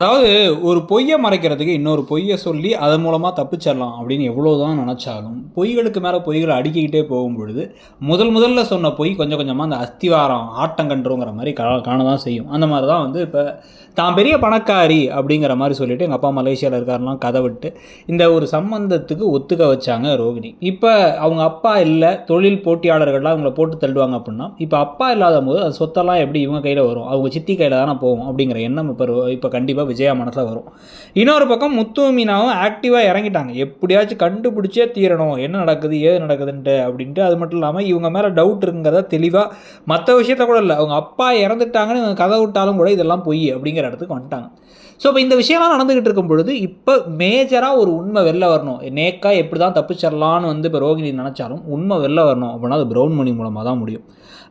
அதாவது ஒரு பொய்யை மறைக்கிறதுக்கு இன்னொரு பொய்யை சொல்லி அதன் மூலமாக தப்பிச்சிடலாம் அப்படின்னு எவ்வளோ தான் நினச்சாலும் பொய்களுக்கு மேலே பொய்களை அடுக்கிக்கிட்டே போகும் பொழுது முதல் முதல்ல சொன்ன பொய் கொஞ்சம் கொஞ்சமாக அந்த அஸ்திவாரம் ஆட்டங்கன்றுங்கிற மாதிரி கா காண தான் செய்யும். அந்த மாதிரி தான் வந்து இப்போ தான் பெரிய பணக்காரி அப்படிங்கிற மாதிரி சொல்லிவிட்டு எங்கள் அப்பா மலேசியாவில் இருக்காருலாம் கதை விட்டு இந்த ஒரு சம்பந்தத்துக்கு ஒத்துக்க வச்சாங்க ரோகிணி. இப்போ அவங்க அப்பா இல்லை தொழில் போட்டியாளர்கள்லாம் அவங்கள போட்டு தள்ளுவாங்க அப்படின்னா இப்போ அப்பா இல்லாத போது அது சொத்தெல்லாம் எப்படி இவங்க கையில் வரும்? அவங்க சித்தி கையில் தானே போகும் அப்படிங்கிற எண்ணம் இப்போ இப்போ கண்டிப்பாக விஜயா மனசில் வரும். இன்னொரு பக்கம் முத்து மீனாவும் ஆக்டிவாக இறங்கிட்டாங்க. எப்படியாச்சும் கண்டுபிடிச்சே தீரணும். என்ன நடக்குது? ஏது நடக்குதுன்ட்டு அப்படின்ட்டு. அது மட்டும் இல்லாமல் இவங்க மேலே டவுட் இருக்குங்கிறத தெளிவாக மற்ற விஷயத்த கூட இல்லை. அவங்க அப்பா இறந்துட்டாங்கன்னு இவங்க கதை விட்டாலும் கூட இதெல்லாம் பொய் அப்படிங்கிற இடத்துக்கு வந்துட்டாங்க. ஸோ இப்போ இந்த விஷயம்லாம் நடந்துகிட்டு இருக்கும் பொழுது இப்போ மேஜராக ஒரு உண்மை வெளில வரணும். நேக்கா எப்படி தான் தப்பிச்சிடலான்னு வந்து இப்போ ரோகிணி நினச்சாலும் உண்மை வெளில வரணும் அப்படின்னா அது ப்ரௌன் மணி மூலமாக தான் முடியும்.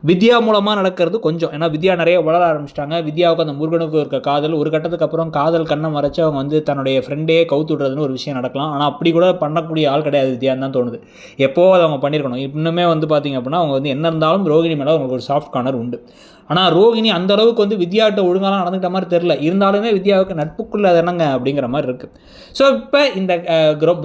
வித்யா மூலமாக நடக்கிறது கொஞ்சம். ஏன்னா வித்யா நிறைய வளர ஆரம்பிச்சிட்டாங்க. வித்யாவுக்கு அந்த முருகனுக்கு இருக்க காதல் ஒரு கட்டத்துக்கு அப்புறம் காதல் கண்ணை மறைச்சு அவங்க வந்து தன்னுடைய ஃப்ரெண்டே கவுத்து விடுறதுன்னு ஒரு விஷயம் நடக்கலாம். ஆனால் அப்படி கூட பண்ணக்கூடிய ஆள் கிடையாது வித்யான்னு தான் தோணுது. எப்போது அதை அவங்க பண்ணியிருக்கணும். இன்னுமே வந்து பார்த்திங்க அப்படின்னா அவங்க வந்து என்ன இருந்தாலும் ரோகிணி மேலே அவங்களுக்கு ஒரு சாஃப்ட் கார்னர் உண்டு. ஆனால் ரோகிணி அந்த அளவுக்கு வந்து வித்யாட்ட ஒழுங்காலாம் நடந்துக்கிட்ட மாதிரி தெரில இருந்தாலுமே வித்யாவுக்கு நட்புக்குள்ள என்னங்க அப்படிங்கிற மாதிரி இருக்குது ஸோ இப்போ இந்த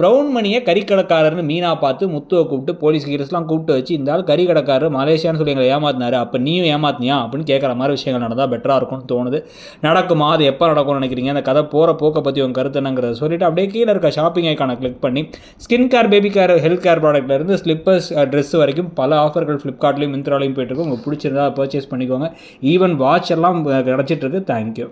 ப்ரௌன் மணியை கறிக்கடைக்காரர்னு மீனா பார்த்து முத்துவை கூப்பிட்டு போலீஸ் கீரஸ்லாம் கூப்பிட்டு வச்சு இந்த ஆள் கறிக்கடைக்காரர் மலேசியான்னு சொல்லி எங்களை ஏமாத்தினாரு. அப்போ நீயும் ஏமாத்தினியா அப்படின்னு கேட்குற மாதிரி விஷயங்கள் நடந்தால் பெட்டராக இருக்கும்னு தோணுது. நடக்குமா? அது எப்போ நடக்கும்னு நினைக்கிறீங்க? அந்த கதை போகிற போக்கை பற்றி உங்கள் கருத்து என்னங்கிறத சொல்லிட்டு அப்படியே கீழே இருக்க ஷாப்பிங் ஐக்கானை கிளிக் பண்ணி skin care baby care health care ப்ராடக்ட்லேருந்து slippers dress வரைக்கும் பல ஆஃபர்கள் ஃப்ளிப்கார்ட்லேயும் மிந்த்ராலையும் போயிட்டுருக்கு உங்களுக்கு பிடிச்சிருந்தா பர்ச்சேஸ் பண்ணிக்கோங்க. ஈவன் வாட்ச் எல்லாம் கிடச்சிட்ருக்கு தேங்க்யூ